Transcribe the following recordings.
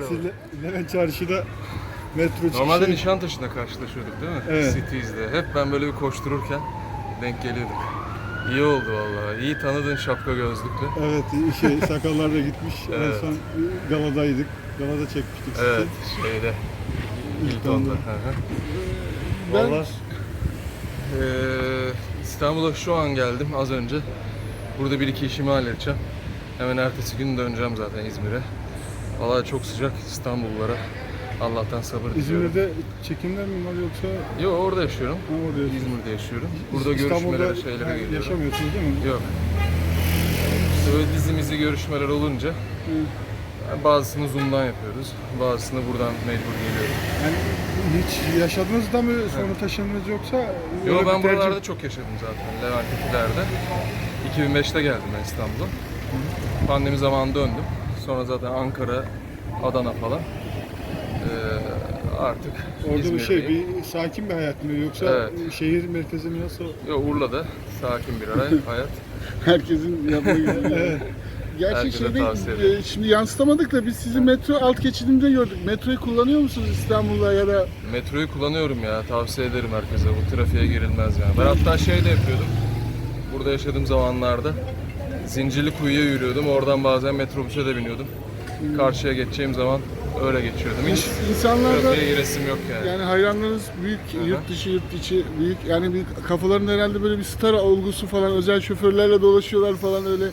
Merhaba. Levent Çarşı'da metro çıkışı. Normalde Nişantaşı'nda karşılaşıyorduk değil mi? Evet. City's'de. Hep ben böyle bir koştururken denk geliyorduk. İyi oldu vallahi. İyi tanıdın şapka gözlüklü. Evet şey sakallar da gitmiş. Evet. En son galadaydık. Galada çekmiştik sizi. Evet, şeyde. Hilton'da. Hı hı. Ben- Vallahi eee, İstanbul'a şu an geldim az önce. Burada bir iki işimi halledeceğim. Hemen ertesi gün döneceğim zaten İzmir'e. Vallahi çok sıcak İstanbullulara. Allah'tan sabır diliyorum. İzmir'de çekimler mi var yoksa Yok orada yaşıyorum. ha, orada yaşıyorsunuz? İzmir'de yaşıyorum. Burada İstanbul'da görüşmelere, şeylere geliyorum. Yaşamıyorsunuz değil mi? Yok. İşte böyle dizimizi görüşmeler olunca yani bazısını Zoom'dan yapıyoruz. Bazısını buradan mecbur geliyorum. Yani hiç yaşadınız da mı sonra taşındınız yoksa? Yo öyle ben tercih- buralarda çok yaşadım zaten. Levent'tekilerde. 2005'te geldim ben İstanbul'a. Pandemi zamanında döndüm. Sonra zaten Ankara, Adana falan. Ee, artık Orada bir şey, bir sakin bir hayat mı yoksa Evet. şehir merkezi mi nasıl? Yo, Urla'da sakin bir ara hayat. Herkesin yapmak istediği. Gerçi Herkese şeyde, tavsiye ederim. e, şimdi yansıtamadık da biz sizi metro alt geçidinde gördük. Metroyu kullanıyor musunuz İstanbul'da ya da Metroyu kullanıyorum ya. Tavsiye ederim herkese. Bu trafiğe girilmez yani. Ben hatta şey de yapıyordum. Burada yaşadığım zamanlarda Zincirli Kuyu'ya yürüyordum. Oradan bazen metrobüse de biniyordum. Karşıya geçeceğim zaman öyle geçiyordum. Hiç insanlarda trafiğe giresim yok yani. yani hayranlarınız büyük, yurt dışı, yurt içi büyük. Yani bir kafalarında herhalde böyle bir star olgusu falan, özel şoförlerle dolaşıyorlar falan öyle.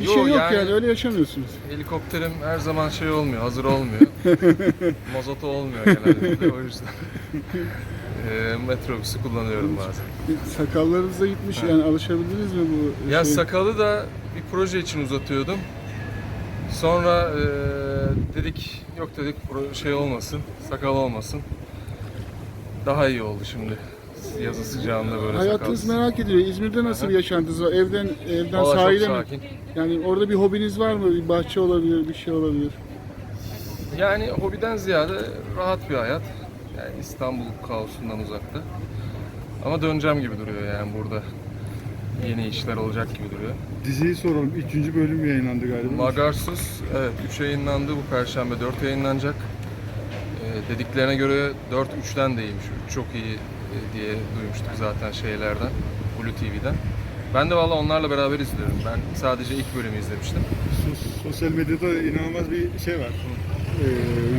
Bir Yo, şey yok yani- yani, öyle yaşamıyorsunuz. Helikopterim her zaman şey olmuyor, hazır olmuyor. Mazotu olmuyor genellikle o yüzden. Eee, metrobüsü kullanıyorum bazen. Sakallarınız da gitmiş yani alışabildiniz mi bu Ya şey? sakalı da bir proje için uzatıyordum. Sonra eee, dedik yok dedik şey olmasın, sakal olmasın. Daha iyi oldu şimdi. Yazı sıcağında böyle Hayatınız sakalsız. merak ediliyor. İzmir'de nasıl bir yaşantınız var? Evden evden Valla çok sahile mi? sakin. Yani orada bir hobiniz var mı? Bir bahçe olabilir, bir şey olabilir. Yani hobiden ziyade rahat bir hayat. Yani İstanbul kaosundan uzakta. Ama döneceğim gibi duruyor yani burada. Yeni işler olacak gibi duruyor. Diziyi soralım. Üçüncü bölüm yayınlandı galiba. Magarsuz evet 3 yayınlandı. Bu perşembe 4 yayınlanacak. Ee, dediklerine göre 4 3'ten de iyiymiş. 3 çok iyi diye duymuştuk zaten şeylerden. Blue TV'den. Ben de valla onlarla beraber izliyorum. Ben sadece ilk bölümü izlemiştim. Sos- sosyal medyada inanılmaz bir şey var. Ee,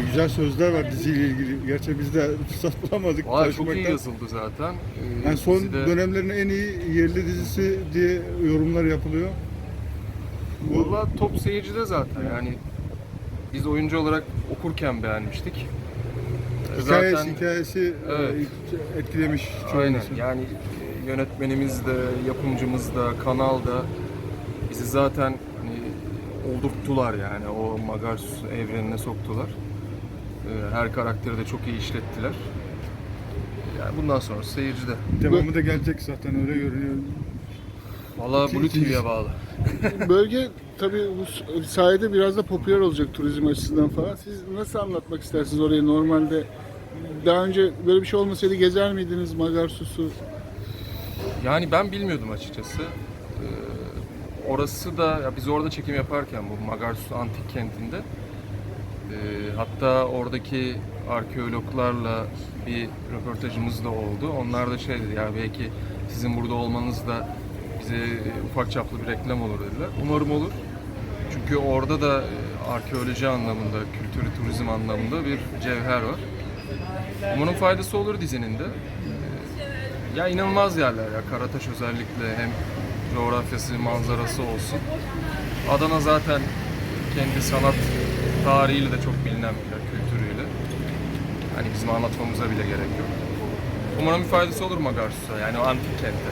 güzel sözler var diziyle ilgili. Gerçi biz de fırsat bulamadık. Vay çok iyi yazıldı zaten. Ee, Yani son dizide- dönemlerin en iyi yerli dizisi diye yorumlar yapılıyor. Bu Valla top seyircide zaten yani biz oyuncu olarak okurken beğenmiştik. Hikayesi, hikayesi Evet. e, etkilemiş. Aynen çoğumuzu. yani e, yönetmenimiz de, yapımcımız da, kanal da bizi zaten hani oldurttular yani o Magarsus evrenine soktular. Ee, Her karakteri de çok iyi işlettiler. Yani bundan sonra seyircide. Devamı da gelecek zaten öyle görünüyor. Valla Blue TV'ye bağlı. Bölge tabii bu sayede biraz da popüler olacak turizm açısından falan. Siz nasıl anlatmak istersiniz orayı normalde? Daha önce böyle bir şey olmasaydı gezer miydiniz Magarsus'u? Yani ben bilmiyordum açıkçası. Ee, orası da ya biz orada çekim yaparken bu Magarsus Antik Kenti'nde e, hatta oradaki arkeologlarla bir röportajımız da oldu. Onlar da şey dedi ya belki sizin burada olmanız da bize e, ufak çaplı bir reklam olur dediler. Umarım olur. Çünkü orada da e, arkeoloji anlamında, kültürü, turizm anlamında bir cevher var. Umarım faydası olur dizinin de. Ya inanılmaz yerler ya. Karataş özellikle hem coğrafyası, manzarası olsun. Adana zaten kendi sanat tarihiyle de çok bilinen bir yer, kültürüyle. Hani bizim anlatmamıza bile gerek yok. Umarım bir faydası olur Magarsus'a yani o antik kentte.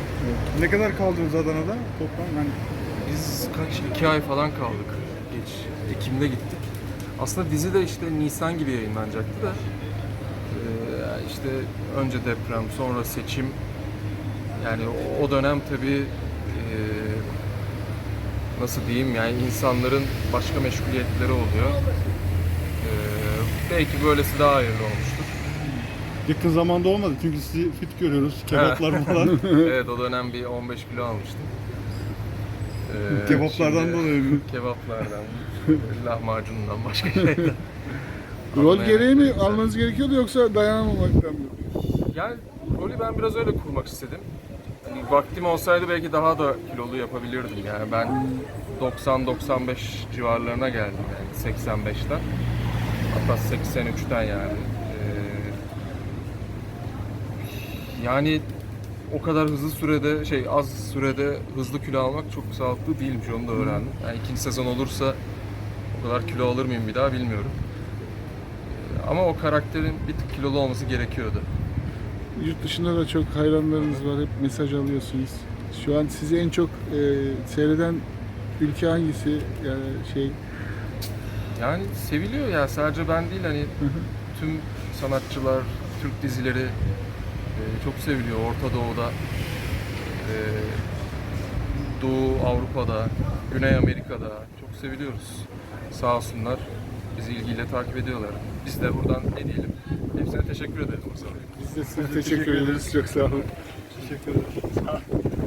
Ne kadar kaldınız Adana'da toplam? Yani Biz kaç, iki ay falan kaldık. Geç, Ekim'de gittik. Aslında dizi de işte Nisan gibi yayınlanacaktı da. Ee, işte önce deprem, sonra seçim. Yani o- o dönem tabii ee, nasıl diyeyim yani insanların başka meşguliyetleri oluyor. Ee, belki böylesi daha hayırlı olmuştur. Yakın zamanda olmadı çünkü sizi fit görüyoruz. Kebaplar falan. evet o dönem bir 15 kilo almıştım. Ee, Kebaplardan şimdi- dolayı mı? Kebaplardan, lahmacundan, başka şeyden. Rol Anlayarak gereği mi almanız gerekiyordu yoksa dayanamamaktan mı? Yani rolü ben biraz öyle kurmak istedim. Hani vaktim olsaydı belki daha da kilolu yapabilirdim. Yani ben 90-95 civarlarına geldim yani 85'ten. Hatta 83'ten yani. Ee, yani o kadar hızlı sürede şey az sürede hızlı kilo almak çok sağlıklı değilmiş onu da öğrendim. Yani ikinci sezon olursa o kadar kilo alır mıyım bir daha bilmiyorum. Ee, Ama o karakterin bir tık kilolu olması gerekiyordu. Yurt dışında da çok hayranlarınız var. Hep mesaj alıyorsunuz. Şu an sizi en çok e, seyreden ülke hangisi? Yani şey Yani seviliyor ya sadece ben değil hani tüm sanatçılar, Türk dizileri çok seviliyor Orta Doğu'da, e, Doğu Avrupa'da, Güney Amerika'da çok seviliyoruz. Sağ olsunlar bizi ilgiyle takip ediyorlar. Biz de buradan ne diyelim hepsine teşekkür zaman. biz de size teşekkür ederiz. Çok sağ olun. Teşekkür ederim.